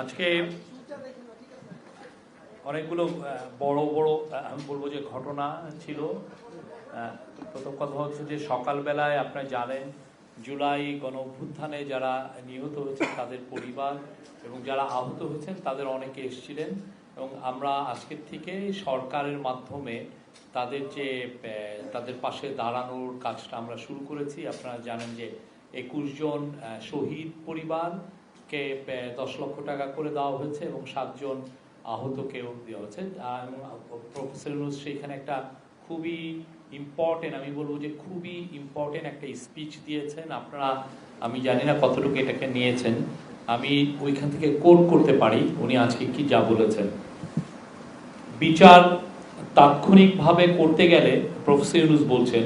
আজকে অনেকগুলো বড় বড় আমি বলব যে ঘটনা ছিল। প্রথম কথা হচ্ছে যে সকালবেলায় আপনারা জানেন, জুলাই গণ অভ্যুত্থানে যারা নিহত হয়েছেন তাদের পরিবার এবং যারা আহত হয়েছেন তাদের অনেকে এসেছিলেন এবং আমরা আজকের থেকে সরকারের মাধ্যমে তাদের যে তাদের পাশে দাঁড়ানোর কাজটা আমরা শুরু করেছি। আপনারা জানেন যে একুশ জন শহীদ পরিবারকে আহ, দশ লক্ষ টাকা করে দেওয়া হয়েছে এবং সাতজন আহতকেও দেওয়া হয়েছে। প্রফেসর ইউনুস সেখানে একটা খুবই ইম্পর্টেন্ট আমি বলব যে খুবই ইম্পর্টেন্ট একটা স্পিচ দিয়েছেন। আপনারা আমি জানি না কতটুকু এটাকে নিয়েছেন। আমি ওইখান থেকে কোট করতে পারি উনি আজকে কি যা বলেছেন। বিচার তাৎক্ষণিকভাবে করতে গেলে প্রফেসর ইউনুস বলছেন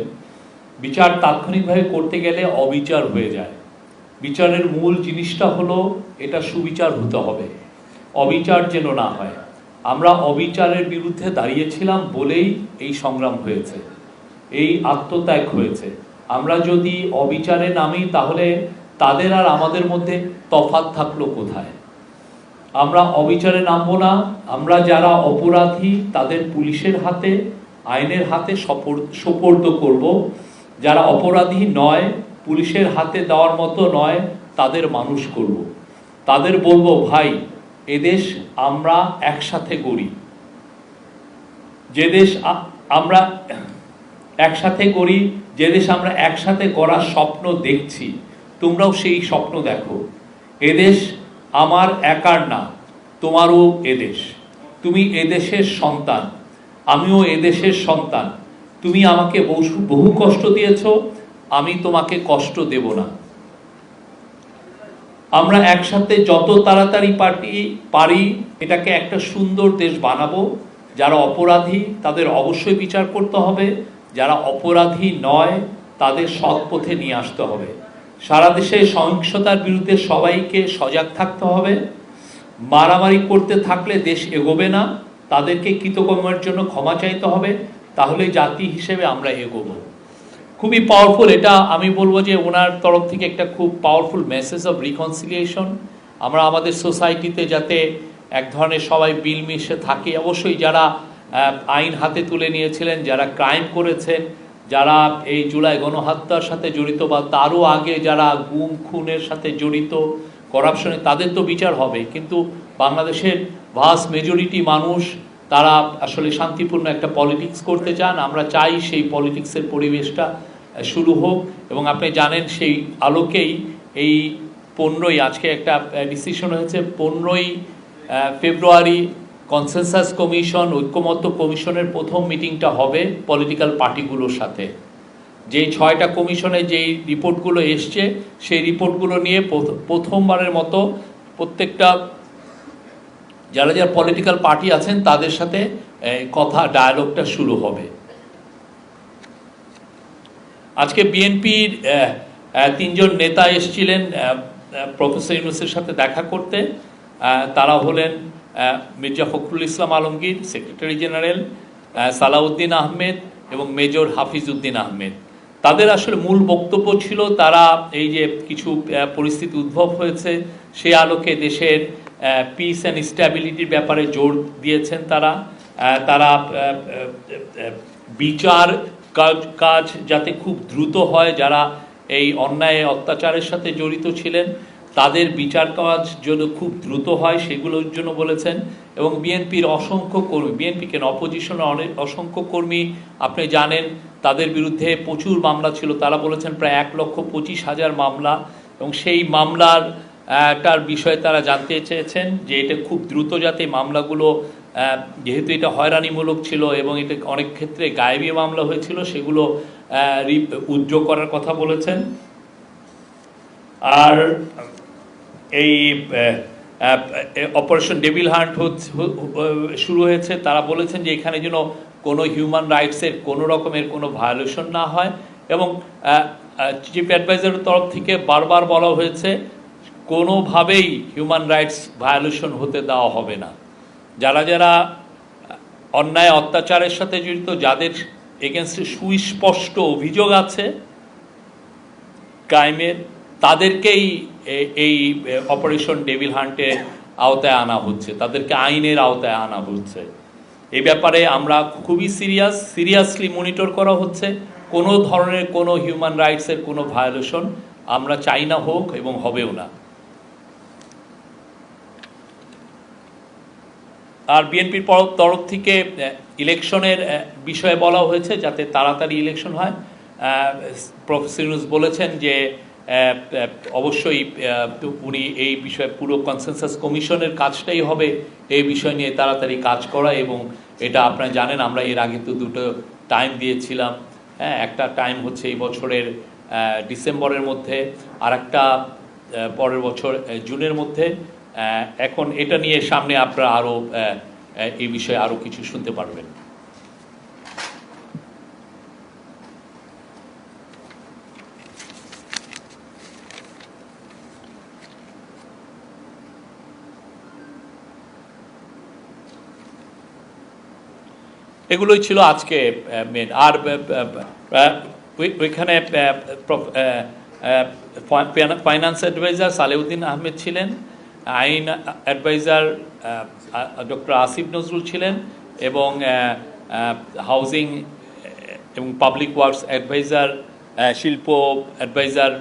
বিচার তাৎক্ষণিকভাবে করতে গেলে অবিচার হয়ে যায়। বিচারের মূল জিনিসটা হলো এটা সুবিচার হতে হবে। অবিচার যেন না হয়। আমরা অবিচারের বিরুদ্ধে দাঁড়িয়েছিলাম বলেই এই সংগ্রাম হয়েছে। এই আত্মত্যাগ হয়েছে। আমরা যদি অবিচারে নামি, তাহলে তাদের আর আমাদের মধ্যে তফাৎ থাকল কোথায়? আমরা অবিচারে নামবো না। আমরা যারা অপরাধী, তাদের পুলিশের হাতে, আইনের হাতে সপর- সোপর্দ করব। যারা অপরাধী নয় পুলিশের হাতে দেওয়ার মতো নয়, তাদের মানুষ করব। তাদের বলব, ভাই এদেশ আমরা একসাথে গড়ি। যে দেশ আমরা একসাথে করি যে দেশ আমরা একসাথে করার স্বপ্ন দেখছি, তোমরাও সেই স্বপ্ন দেখো। এদেশ আমার একার না, তোমারও এদেশ তুমি এদেশের সন্তান, আমিও এদেশের সন্তান। তুমি আমাকে বহু বহু কষ্ট দিয়েছ আমি তোমাকে কষ্ট দেব না। আমরা একসাথে যত তাড়াতাড়ি পারি পারি, এটাকে একটা সুন্দর দেশ বানাবো। যারা অপরাধী, তাদের অবশ্যই বিচার করতে হবে। যারা অপরাধী নয়, তাদের সৎ পথে নিয়ে আসতে হবে। সারা দেশে সহিংসতার বিরুদ্ধে সবাইকে সজাগ থাকতে হবে। মারামারি করতে থাকলে দেশ এগোবে না। তাদেরকে কৃতকর্মের জন্য ক্ষমা চাইতে হবে। তাহলে জাতি হিসেবে আমরা এগোবো। খুবই পাওয়ারফুল এটা আমি বলব যে ওনার তরফ থেকে একটা খুব পাওয়ারফুল মেসেজ অফ রিকনসিলিয়েশন আমরা আমাদের সোসাইটিতে যাতে এক ধরনের সবাই বিল মিশে থাকি, অবশ্যই যারা আইন হাতে তুলে নিয়েছিলেন, যারা ক্রাইম করেছেন, যারা এই জুলাই গণহত্যার সাথে জড়িত বা তারও আগে যারা গুম, খুনের সাথে জড়িত করাপশনে তাদের তো বিচার হবে। কিন্তু বাংলাদেশের ভাস মেজরিটি মানুষ, তারা আসলে শান্তিপূর্ণ একটা পলিটিক্স করতে চান। আমরা চাই সেই পলিটিক্সের পরিবেশটা শুরু হোক, এবং আপনি জানেন সেই আলোকেই এই পনেরোই, আজকে একটা ডিসিশন হয়েছে। পনেরোই ফেব্রুয়ারি কনসেনসাস কমিশন ঐক্যমত্য কমিশনের প্রথম মিটিংটা হবে পলিটিক্যাল পার্টিগুলোর সাথে। যেই ছয়টা কমিশনে যেই রিপোর্টগুলো এসছে, সেই রিপোর্টগুলো নিয়ে প্রথ- প্রথমবারের মতো প্রত্যেকটা, যারা যারা পলিটিক্যাল পার্টি আছেন, তাদের সাথে কথা ডায়ালগটা শুরু হবে। আজকে বিএনপির তিনজন নেতা এসেছিলেন প্রফেসর ইউনুসের সাথে দেখা করতে। তারা হলেন মির্জা ফখরুল ইসলাম আলমগীর, সেক্রেটারি জেনারেল সালাউদ্দিন আহমেদ এবং মেজর হাফিজ উদ্দিন আহমেদ। তাদের আসলে মূল বক্তব্য ছিল, তারা এই যে কিছু পরিস্থিতি উদ্ভব হয়েছে, সে আলোকে দেশের পিস অ্যান্ড স্ট্যাবিলিটির ব্যাপারে জোর দিয়েছেন তারা। তারা বিচার কাজ কাজ যাতে খুব দ্রুত হয়, যারা এই অন্যায় অত্যাচারের সাথে জড়িত ছিলেন, তাদের বিচার কাজ যেন খুব দ্রুত হয় সেগুলোর জন্য বলেছেন। এবং বিএনপির অসংখ্য কর্মী, বিএনপি কেন, অপোজিশনে অনেক অসংখ্য কর্মী, আপনি জানেন, তাদের বিরুদ্ধে প্রচুর মামলা ছিল। তারা বলেছেন প্রায় এক লক্ষ পঁচিশ হাজার মামলা। এবং সেই মামলার টার বিষয়ে তারা জানতে চেয়েছেন যে এটা খুব দ্রুত যাতে মামলাগুলো যেহেতু এটা হয়রানিমূলক ছিল এবং এটা অনেক ক্ষেত্রে গায়েবী মামলা হয়েছিল, সেগুলো রি- করার কথা বলেছেন। আর এই অপারেশন ডেভিল হান্ট শুরু হয়েছে। তারা বলেছেন যে এখানে যেন কোনো হিউম্যান রাইটসের কোনো রকমের কোনো ভায়োলেশন না হয় এবং চিফ অ্যাডভাইজারের তরফ থেকে বারবার বলা হয়েছে, কোনোভাবেই হিউম্যান রাইটস ভায়োলেশন হতে দেওয়া হবে না। যারা যারা অন্যায় অত্যাচারের সাথে জড়িত, যাদের এগেনস্টে সুস্পষ্ট অভিযোগ আছে ক্রাইমের তাদেরকেই এই অপারেশন ডেভিল হান্টের আওতায় আনা হচ্ছে। তাদেরকে আইনের আওতায় আনা হচ্ছে। এই ব্যাপারে আমরা খুবই সিরিয়াস সিরিয়াসলি মনিটর করা হচ্ছে। কোনো ধরনের কোনো হিউম্যান রাইটসের কোনো ভায়োলেশন আমরা চাই না হোক এবং হবেও না। আর বিএনপির তরফ থেকে ইলেকশনের বিষয়ে বলা হয়েছে যাতে তাড়াতাড়ি ইলেকশন হয়। প্রফেসর বলেছেন যে অবশ্যই উনি এই বিষয়ে পুরো কনসেনসাস কমিশনের কাজটাই হবে এই বিষয় নিয়ে তাড়াতাড়ি কাজ করা এবং এটা আপনারা জানেন, আমরা এর আগে তো দুটো টাইম দিয়েছিলাম। হ্যাঁ একটা টাইম হচ্ছে এই বছরের ডিসেম্বরের মধ্যে আর একটা পরের বছর জুনের মধ্যে। এখন এটা নিয়ে সামনে আপনারা আরও এই বিষয়ে আরও কিছু শুনতে পারবেন। এগুলোই ছিল আজকে মেন আর ওইখানে ফাইন্যান্স অ্যাডভাইজার সালেউদ্দিন আহমেদ ছিলেন। আইন অ্যাডভাইজার ডক্টর আসিফ নজরুল ছিলেন এবং হাউজিং এবং পাবলিক ওয়ার্কস অ্যাডভাইজার শিল্প অ্যাডভাইজার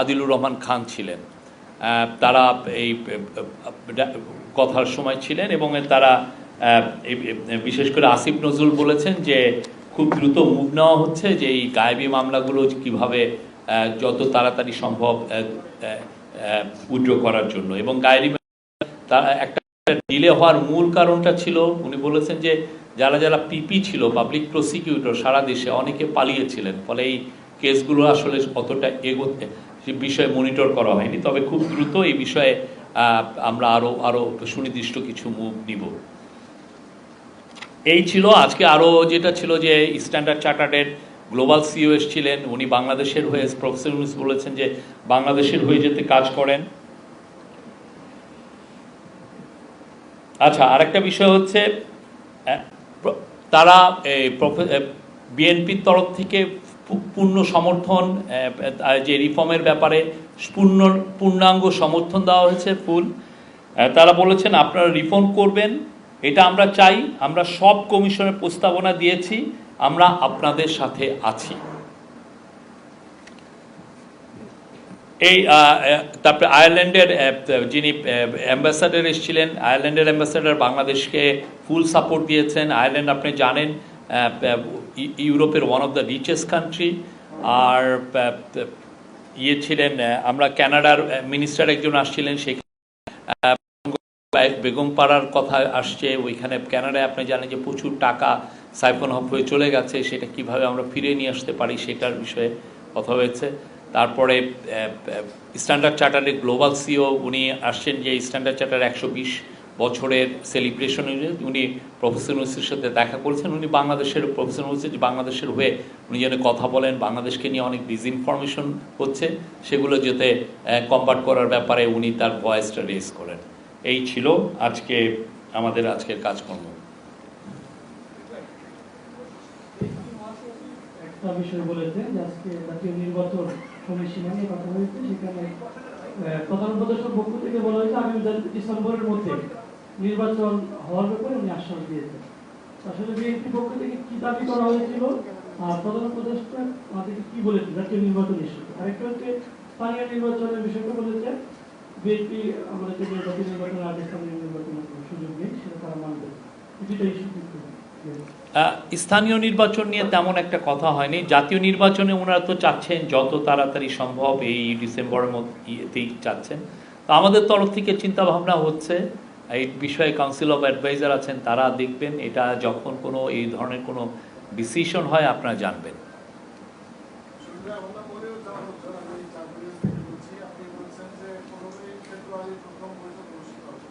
আদিলুর রহমান খান ছিলেন। তারা এই কথার সময় ছিলেন এবং তারা বিশেষ করে আসিফ নজরুল বলেছেন যে খুব দ্রুত মুভ নেওয়া হচ্ছে যে এই গায়েবী মামলাগুলো কীভাবে যত তাড়াতাড়ি সম্ভব উইড্র করার জন্য। এবং গায়েবী তার একটা ডিলে হওয়ার মূল কারণটা ছিল, উনি বলেছেন যে যারা যারা পিপি ছিল পাবলিক প্রসিকিউটর সারা দেশে অনেকে পালিয়েছিলেন। ফলে এই কেসগুলো আসলে অতটা এগোতে সে বিষয়ে মনিটর করা হয়নি। তবে খুব দ্রুত এই বিষয়ে আমরা আরও আরও সুনির্দিষ্ট কিছু মুভ নিব। এই ছিল আজকে আরও যেটা ছিল যে স্ট্যান্ডার্ড চার্টার্ডের গ্লোবাল সিও এসছিলেন, উনি বাংলাদেশের হয়ে প্রফেসর ইউনুস বলেছেন যে বাংলাদেশের হয়ে যেতে কাজ করেন। আচ্ছা আরেকটা বিষয় হচ্ছে তারা বিএনপির তরফ থেকে পূর্ণ সমর্থন যে রিফর্মের ব্যাপারে পূর্ণ, পূর্ণাঙ্গ সমর্থন দেওয়া হয়েছে ফুল। তারা বলেছেন, আপনারা রিফর্ম করবেন, এটা আমরা চাই, আমরা সব কমিশনের প্রস্তাবনা দিয়েছি। আমরা আপনাদের সাথে আছি। এই তারপরে আয়ারল্যান্ডের যিনি অ্যাম্বাসাডার এসেছিলেন, আয়ারল্যান্ডের অ্যাম্বাসাডার বাংলাদেশকে ফুল সাপোর্ট দিয়েছেন। আয়ারল্যান্ড, আপনি জানেন ইউরোপের one of the richest country আর ইয়ে ছিলেন আমরা কানাডার মিনিস্টার একজন আসছিলেন সেখানে বেগম পাড়ার কথা আসছে। ওইখানে কানাডায় আপনি জানেন যে প্রচুর টাকা সাইফন হফ হয়ে চলে গেছে, সেটা কীভাবে আমরা ফিরিয়ে নিয়ে আসতে পারি সেটার বিষয়ে কথা হয়েছে। তারপরে স্ট্যান্ডার্ড চার্টারের গ্লোবাল সিও উনি আসছেন যে স্ট্যান্ডার্ড চার্টার একশো বিশ বছরের সেলিব্রেশন উনি প্রফেসর ইউনুসের সাথে দেখা করেছেন। উনি বাংলাদেশের প্রফেসর ইউনুস বাংলাদেশের হয়ে উনি যেন কথা বলেন, বাংলাদেশকে নিয়ে অনেক ডিসইনফরমেশন হচ্ছে, সেগুলো যাতে কম্বাট করার ব্যাপারে উনি তার ভয়েসটা রেজ করেন। এই ছিল আজকে, আমাদের আজকের কাজকর্ম। বিষয় বলেছেন যে আজকে জাতীয় নির্বাচন সময়সীমা নিয়ে কথা হয়েছে। সেখানে প্রধান উপদেষ্টার পক্ষ থেকে বলা হয়েছে, আগামী ডিসেম্বরের মধ্যে নির্বাচন হওয়ার ব্যাপারে উনি আশ্বাস দিয়েছেন। আসলে বিএনপি পক্ষ থেকে কি দাবি করা হয়েছিল? আর প্রধান উপদেষ্টা আমাদেরকে কি বলেছেন জাতীয় নির্বাচন ইস্যুতে আরেকটা হচ্ছে, স্থানীয় নির্বাচনের বিষয়টা বলেছেন বিএনপি আমাদের যে জাতীয় নির্বাচনের আগে স্থানীয় নির্বাচনের সুযোগ নেই, সেটা তারা মানবে। দুটা ইস্যু কিন্তু স্থানীয় নির্বাচন নিয়ে তেমন একটা কথা হয়নি। জাতীয় নির্বাচনে ওনারা তো চাচ্ছেন যত তাড়াতাড়ি সম্ভব এই ডিসেম্বরের মধ্যেই চাচ্ছেন। তো আমাদের তরফ থেকে চিন্তা ভাবনা হচ্ছে, এই বিষয়ে কাউন্সিল অফ অ্যাডভাইজার আছেন, তারা দেখবেন এটা যখন কোনো এই ধরনের কোনো ডিসিশন হয়, আপনারা জানবেন সুবিধা আমরা করেও যাওয়া হচ্ছে না আমি চাকরির থেকে বলছি আপনি বলছেন যে পনেরোই ফেব্রুয়ারি প্রথম বৈঠক অনুষ্ঠিত হবে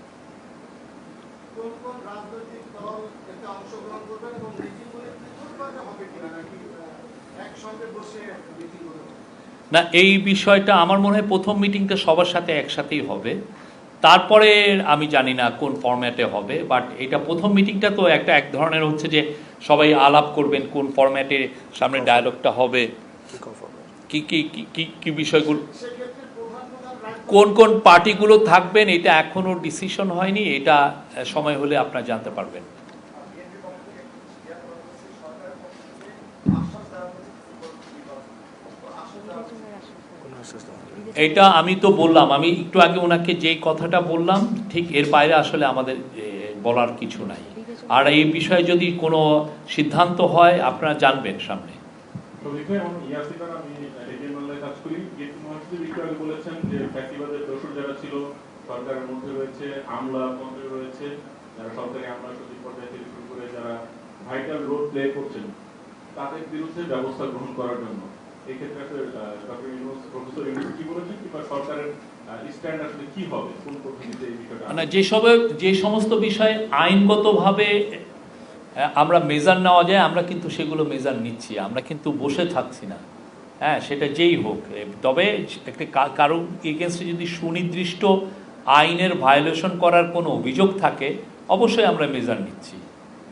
কোন কোন রাজনৈতিক দল এতে অংশগ্রহণ করবেন এবং মিটিংগুলি পৃথকভাবে হবে কিনা নাকি আহ, একসঙ্গে বসে মিটিং হবে না এই বিষয়টা আমার মনে হয় প্রথম মিটিংটা সবার সাথে একসাথেই হবে। তারপরে আমি জানি না কোন ফরম্যাটে হবে বাট এটা প্রথম মিটিংটা তো একটা এক ধরনের হচ্ছে যে সবাই আলাপ করবেন কোন ফরম্যাটে সামনে ডায়ালগটা হবে। কি কি কি কি কি বিষয়গুলো? কোন কোন পার্টিগুলো থাকবেন এটা এখনও ডিসিশন হয়নি এটা সময় হলে আপনারা জানতে পারবেন বিএনপি পক্ষ থেকে ইয়া করা হচ্ছে সরকারের পক্ষ থেকে আশ্বাস দেওয়া হচ্ছে আশ্বাস দেওয়া হচ্ছে এটা আমি তো বললাম, আমি একটু আগে ওনাকে যেই কথাটা বললাম, ঠিক এর বাইরে আসলে আমাদের বলার কিছু নাই। আর এই বিষয়ে যদি কোনো সিদ্ধান্ত হয়, আপনারা জানবেন সামনে। বলেছেন যে যারা ছিল, সরকারের মধ্যে রয়েছে, আমলা রয়েছে ভাইটাল রোল প্লে করছেন, তাদের বিরুদ্ধে ব্যবস্থা গ্রহণ করার জন্য। এই ক্ষেত্রে আসলে ডক্টর ইউনুস প্রফেসর ইউনুস কি বলেছেন? কিংবা সরকারের স্ট্যান্ড আসলে কি হবে? কোন পদ্ধতিতে এই বিষয়টা মানে যেসব যে সমস্ত বিষয়ে আইনগতভাবে আমরা মেজার নেওয়া যায়, আমরা কিন্তু সেগুলো মেজার নিচ্ছি, আমরা কিন্তু বসে থাকছি না। হ্যাঁ সেটা যেই হোক তবে একটি কারও এগেনস্টে যদি সুনির্দিষ্ট আইনের ভায়োলেশন করার কোনো অভিযোগ থাকে, অবশ্যই আমরা মেজার নিচ্ছি।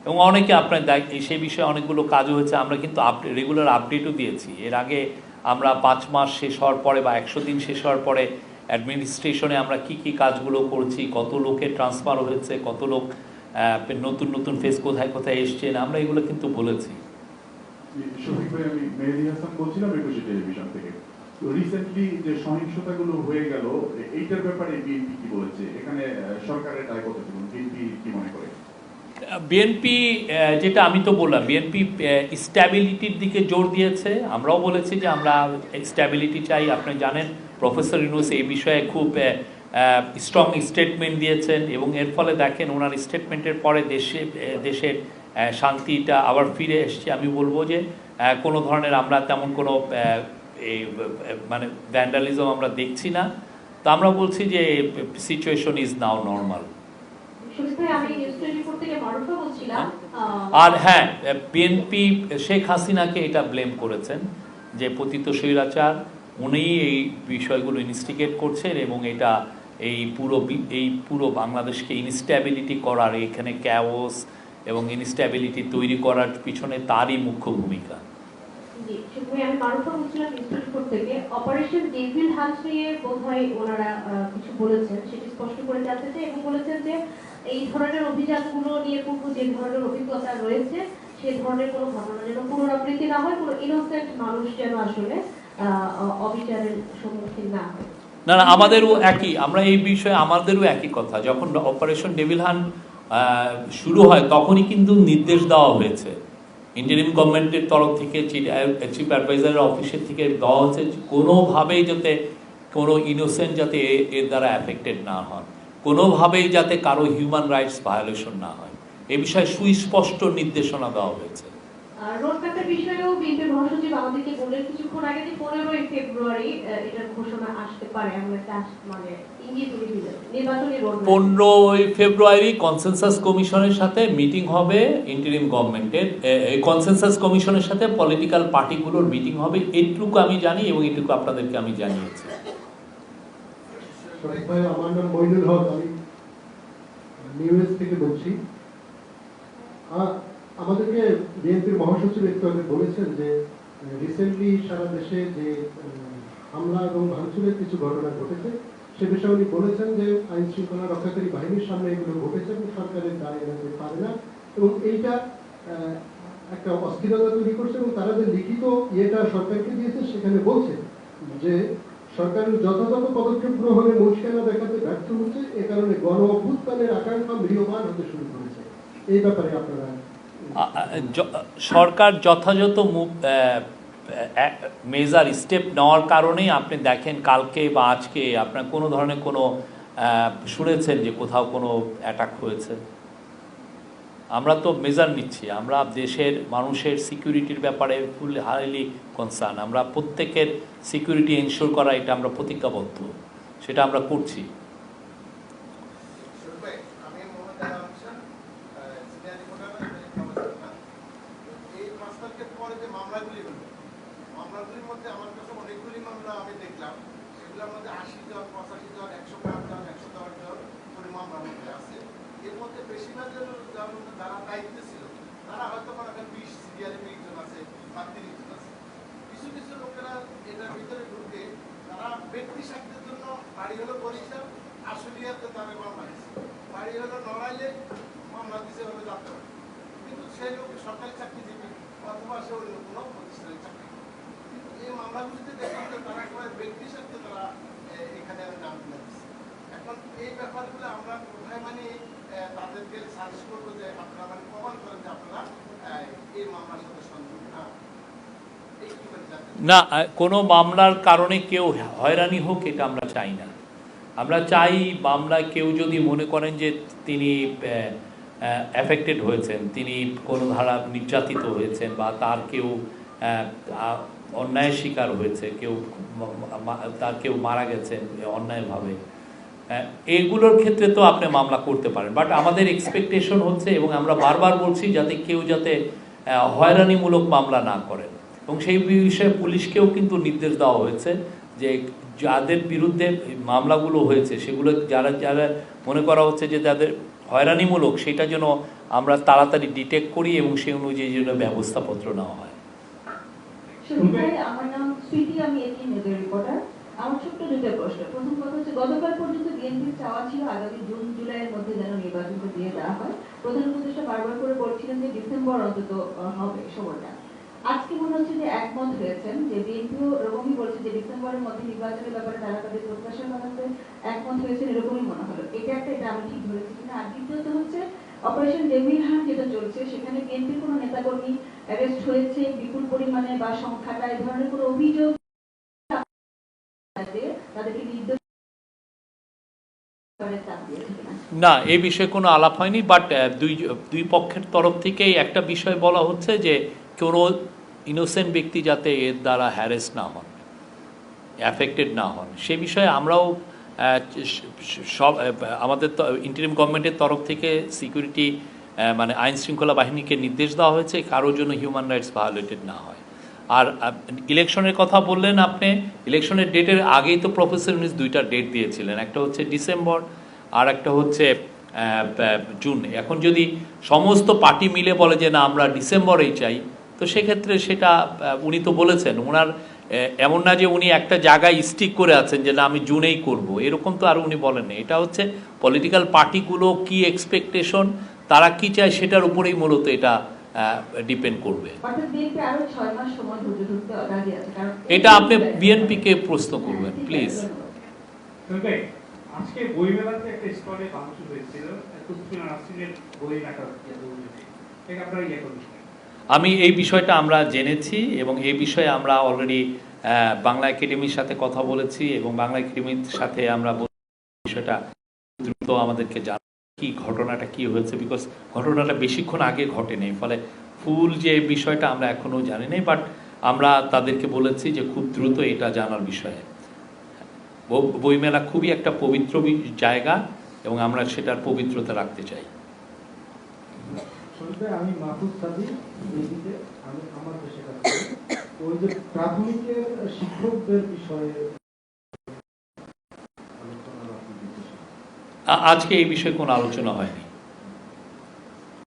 এবং অনেকে আপনার সেই বিষয়ে অনেকগুলো কাজও হয়েছে, আমরা কিন্তু আপডেট রেগুলার আপডেটও দিয়েছি। এর আগে আমরা পাঁচ মাস শেষ হওয়ার পরে বা একশো দিন শেষ হওয়ার পরে অ্যাডমিনিস্ট্রেশনে আমরা কি কি কাজগুলো করছি, কত লোকের ট্রান্সফার হয়েছে, কত লোক নতুন নতুন ফেস কোথায় কোথায় এসছেন, আমরা এগুলো কিন্তু বলেছি। হয়ে গেল এইটার ব্যাপারে কি বলেছে? এখানে সরকারের বিএনপি কি মনে করে? বিএনপি যেটা আমি তো বললাম বিএনপি স্ট্যাবিলিটির দিকে জোর দিয়েছে। আমরাও বলেছি যে আমরা স্ট্যাবিলিটি চাই। আপনি জানেন প্রফেসর ইউনুস এই বিষয়ে খুব স্ট্রং স্টেটমেন্ট দিয়েছেন এবং এর ফলে দেখেন, ওনার স্টেটমেন্টের পরে দেশে দেশের শান্তিটা আবার ফিরে এসছে। আমি বলব যে কোনো ধরনের আমরা তেমন কোনো মানে ভ্যান্ডালিজম আমরা দেখছি না। তো আমরা বলছি যে সিচুয়েশন ইজ নাও নর্মাল আর হ্যাঁ বিএনপি শেখ হাসিনাকে এটা ব্লেম করেছেন যে পতিত স্বৈরাচার উনি এই বিষয়গুলো ইনস্টিগেট করছেন এবং এটা এই পুরো এই পুরো বাংলাদেশকে ইনস্ট্যাবিলিটি করার এখানে ক্যাওস এবং ইনস্ট্যাবিলিটি তৈরি করার পিছনে তারই মুখ্য ভূমিকা। আমি মারুফা বলছিলাম নিউজ থেকে। অপারেশন ডেভিল হান্ট নিয়ে বোধহয় ওনারা কিছু বলেছেন সেটি স্পষ্ট করে জানতে চাই এবং বলেছেন যে এই ধরনের অভিযানগুলো নিয়ে পূর্ব যে ধরনের অভিজ্ঞতা রয়েছে সে ধরনের কোনো ঘটনা যেন পুনরাবৃত্তি না হয় কোনো ইনোসেন্ট মানুষ যেন আসলে অবিচারের সম্মুখীন না হয়। না না আমাদেরও একই আমরা এই বিষয়ে আমাদেরও একই কথা। যখন অপারেশন ডেভিল আহ, শুরু হয় তখনই কিন্তু নির্দেশ দেওয়া হয়েছে। ইন্টারিম গভর্নমেন্টের তরফ থেকে চিফ অ্যাডভাইজারের অফিসের থেকে দেওয়া হচ্ছে কোনোভাবেই যাতে কোনো ইনোসেন্ট যাতে এর দ্বারা অ্যাফেক্টেড না হন। কোনোভাবেই যাতে কারও হিউম্যান রাইটস ভায়োলেশন না হয়। এ বিষয়ে সুস্পষ্ট নির্দেশনা দেওয়া হয়েছে। রোডম্যাপের বিষয়েও বিএনপির মহাসচিব আমাদেরকে বললেন কিছুক্ষণ আগে যে পনেরোই ফেব্রুয়ারি এটার ঘোষণা আসতে পারে। এমন একটা মানে পনেরোই ফেব্রুয়ারি কনসেনসাস কমিশনের সাথে মিটিং হবে ইন্টারিম গভর্নমেন্টের এই কনসেনসাস কমিশনের সাথে পলিটিক্যাল পার্টিগুলোর মিটিং হবে। এইটুকু আমি জানি এবং এটুকু আপনাদেরকে আমি জানিয়েছি। শরীফ ভাই আমার নাম মইনুল হক। আমি নিউএস থেকে বলছি। আমাদেরকে বিএনপির মহাসচিব একটু আগে বলেছেন যে রিসেন্টলি সারা দেশে যে হামলা এবং ভাঙচুরের কিছু ঘটনা ঘটেছে, সে বিষয়ে উনি বলেছেন যে, আইন শৃঙ্খলা রক্ষাকারী বাহিনীর সামনে এগুলো ঘটেছে এবং সরকারের দায় এড়াতে পারে না। এবং এইটা একটা অস্থিরতা তৈরি করছে এবং তারা যে লিখিত ইয়েটা সরকারকে দিয়েছে, সেখানে বলছে যে সরকারের যথাযথ পদক্ষেপ গ্রহণে মুশকিলা দেখাতে ব্যর্থ হচ্ছে, এ কারণে গণ অভ্যুত্থানের আকাঙ্ক্ষা মৃয়মান হতে শুরু করেছে। এই ব্যাপারে আপনারা সরকার যথাযথ মেজার স্টেপ নেওয়ার কারণেই আপনি দেখেন কালকে বা আজকে আপনার কোনো ধরনের কোনো শুনেছেন যে কোথাও কোনো অ্যাটাক হয়েছে? আমরা তো মেজার নিচ্ছি, আমরা দেশের মানুষের সিকিউরিটির ব্যাপারে ফুল হাইলি কনসার্ন আমরা প্রত্যেকের সিকিউরিটি এনশোর করা এটা আমরা প্রতিজ্ঞাবদ্ধ, সেটা আমরা করছি শুরু ভাই, আমি মোহাম্মদ আলা হোসেন, আহ, সিনিয়র রিপোর্টার, এখানে খবর না। এই পাঁচ তারিখের পরে যে মামলাগুলি হলো, মামলাগুলির মধ্যে আমার কাছে অনেকগুলি মামলা আমি দেখলাম সেগুলোর মধ্যে আশি জন পঁচাশি জন একশো পাঁচ জন একশো দশ জন করে মামলার মধ্যে আছে এর মধ্যে বেশিরভাগের যার মধ্যে যারা দায়িত্বে ছিল তারা হয়তো মনে করেন বিশ সিরিয়ালে বিশ জন আছে বা তিরিশ জন আছে কিছু কিছু লোকেরা এটার ভিতরে ঢুকে তারা তারা ব্যক্তি স্বার্থের জন্য বাড়ি হলো বরিশাল আশুলিয়াতে তাদের মামলা হয়েছে বাড়ি হলো নড়াইলে মামলা দিছে হলো যাত্রা কিন্তু সেই লোক সরকারি চাকরিজীবী অথবা সে অন্য কোনো প্রতিষ্ঠানের চাকরি কিন্তু এই মামলাগুলিতে দেখলাম যে তারা একেবারে ব্যক্তি স্বার্থে তারা এখানে নাম দিচ্ছে এখন এই ব্যাপারগুলো আমরা কোথায় মানে তাদেরকে সার্চ করব যে আপনারা মানে প্রমাণ করেন যে আপনারা এই মামলার সাথে সংযুক্ত না। না কোনো মামলার কারণে কেউ হয়রানি হোক, এটা আমরা চাই না। আমরা চাই মামলায় কেউ যদি মনে করেন যে তিনি অ্যাফেক্টেড হয়েছেন, তিনি কোনো ধারা নির্যাতিত হয়েছেন বা তার কেউ অন্যায়ের শিকার হয়েছে, কেউ তার কেউ মারা গেছেন অন্যায়ভাবে এগুলোর ক্ষেত্রে তো আপনি মামলা করতে পারেন। বাট আমাদের এক্সপেকটেশন হচ্ছে এবং আমরা বারবার বলছি যাতে কেউ যাতে হয়রানিমূলক মামলা না করেন। এবং সেই বিষয়ে পুলিশকেও কিন্তু নির্দেশ দেওয়া হয়েছে যে যাদের বিরুদ্ধে মামলাগুলো হয়েছে সেগুলো যারা যারা মনে করা হচ্ছে যে যাদের হয়রানিমূলক সেটা যেন আমরা তাড়াতাড়ি ডিটেক্ট করি এবং সেই অনুযায়ী যেন ব্যবস্থাপত্র নেওয়া হয়। আমার নাম স্মৃতি আমি রিপোর্টার। আমার ছোট্ট দুটো প্রশ্ন। প্রথম কথা হচ্ছে গতকাল পর্যন্ত বিএনপির চাওয়া ছিল আগামী জুন জুলাইয়ের মধ্যে যেন নির্বাচনটা দিয়ে দেওয়া হয়। প্রধান উপদেষ্টা বারবার করে বলছিলেন যে ডিসেম্বর অন্তত হবে সময়টা। আজকে মনে হচ্ছে যে একমত হয়েছেন যে বিএনপিও এরকমই বলছে যে ডিসেম্বরের মধ্যে নির্বাচনের ব্যাপারে তারা তাদের প্রত্যাশা জানাতে একমত হয়েছেন, এরকমই মনে হলো এটা একটা, এটা আমি ঠিক ধরেছি কিনা আর দ্বিতীয়ত হচ্ছে অপারেশন ডেভিল হান্ট যেটা চলছে, সেখানে বিএনপির কোনো নেতাকর্মী অ্যারেস্ট হয়েছে, বিপুল পরিমাণে বা সংখ্যাটা এই ধরনের কোনো অভিযোগ তাদেরকে নির্দোষ? না এই বিষয়ে কোনো আলাপ হয়নি বাট দুই দুই পক্ষের তরফ থেকেই একটা বিষয় বলা হচ্ছে যে কোনো ইনোসেন্ট ব্যক্তি যাতে এর দ্বারা হ্যারেস না হন অ্যাফেক্টেড না হন। সে বিষয়ে আমরাও সব, আমাদের ইন্টারিম গভর্নমেন্টের তরফ থেকে সিকিউরিটি মানে আইন শৃঙ্খলা বাহিনীকে নির্দেশ দেওয়া হয়েছে, কারোর জন্য হিউম্যান রাইটস ভায়োলেটেড না হয়। আর ইলেকশনের কথা বললেন আপনি, ইলেকশনের ডেটের আগেই তো প্রফেসর মিস দুইটা ডেট দিয়েছিলেন, একটা হচ্ছে ডিসেম্বর আর একটা হচ্ছে জুন। এখন যদি সমস্ত পার্টি মিলে বলে যে না, আমরা ডিসেম্বরেই চাই তো সেক্ষেত্রে সেটা উনি তো বলেছেন ওনার এমন না যে উনি একটা জায়গায় স্টিক করে আছেন যে না আমি জুনেই করব। এরকম তো আর উনি বলেননি। এটা হচ্ছে পলিটিক্যাল পার্টিগুলো কি এক্সপেকটেশন তারা কি চায় সেটার উপরেই মূলত এটা ডিপেন্ড করবে। এটা আপনি বিএনপিকে প্রশ্ন করবেন প্লিজ আজকে বইমেলাতে একটা স্টলে হয়েছিল বই আপনারা ইয়ে আমি এই বিষয়টা আমরা জেনেছি এবং এই বিষয়ে আমরা অলরেডি বাংলা একাডেমির সাথে কথা বলেছি এবং বাংলা একাডেমির সাথে আমরা বিষয়টা দ্রুত আমাদেরকে জানা কি ঘটনাটা কি হয়েছে বিকজ ঘটনাটা বেশিক্ষণ আগে ঘটেনি। ফলে ফুল যে বিষয়টা আমরা এখনও জানি নাই বাট আমরা তাদেরকে বলেছি যে খুব দ্রুত এটা জানার বিষয়ে। বইমেলা খুবই একটা পবিত্র জায়গা এবং আমরা সেটার পবিত্রতা রাখতে চাই। আমি মাহফুজ আমি আমার দেশে কাজ করি। ওই যে প্রাথমিকের শিক্ষকদের বিষয়ে আজকে এই বিষয়ে কোনো আলোচনা হয়নি।